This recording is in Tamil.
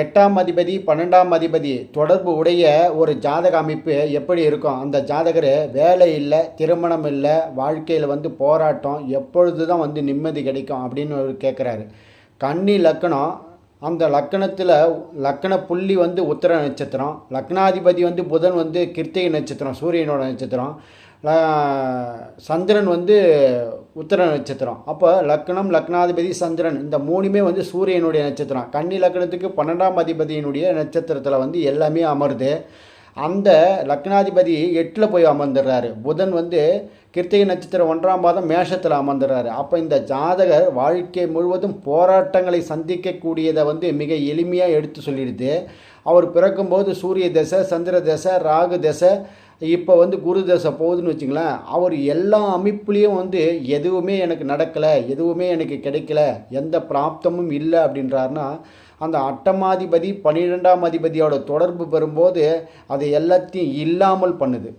எட்டாம் அதிபதி பன்னெண்டாம் அதிபதி தொடர்பு உடைய ஒரு ஜாதக அமைப்பு எப்படி இருக்கும்? அந்த ஜாதகர் வேலை இல்லை திருமணம் இல்லை வாழ்க்கையில் வந்து போராட்டம் எப்பொழுது தான் வந்து நிம்மதி கிடைக்கும் அப்படின்னு அவர் கேட்குறாரு கன்னி லக்கணம் அந்த லக்கணத்தில் லக்கண புள்ளி வந்து உத்தர நட்சத்திரம் லக்னாதிபதி வந்து புதன் வந்து கிருத்திகை நட்சத்திரம் சூரியனோட நட்சத்திரம் சந்திரன் வந்து உத்தர நட்சத்திரம். அப்போ லக்னம் லக்னாதிபதி சந்திரன் இந்த மூணுமே வந்து சூரியனுடைய நட்சத்திரம். கன்னி லக்னத்துக்கு பன்னெண்டாம் அதிபதியினுடைய நட்சத்திரத்தில் வந்து எல்லாமே அமருது. அந்த லக்னாதிபதி எட்டில் போய் அமர்ந்துடுறாரு புதன் வந்து கிருத்திகை நட்சத்திரம் ஒன்றாம் பாதம் மேஷத்தில் அமர்ந்துடுறாரு அப்போ இந்த ஜாதகர் வாழ்க்கை முழுவதும் போராட்டங்களை சந்திக்கக்கூடியதை வந்து மிக எளிமையாக எடுத்து சொல்லிடுது. அவர் பிறக்கும்போது சூரிய தசை சந்திர தசை ராகு தசை இப்போ வந்து குரு தசை போகுதுன்னு வச்சுங்களேன் அவர் எல்லா அமைப்புலேயும் வந்து எதுவுமே எனக்கு நடக்கலை எதுவுமே எனக்கு கிடைக்கல எந்த பிராப்தமும் இல்லை அப்படின்றாருன்னா அந்த அட்டமாதிபதி பன்னிரெண்டாம் அதிபதியோட தொடர்பு பெறும்போது அது எல்லாத்தையும் இல்லாமல் பண்ணுது.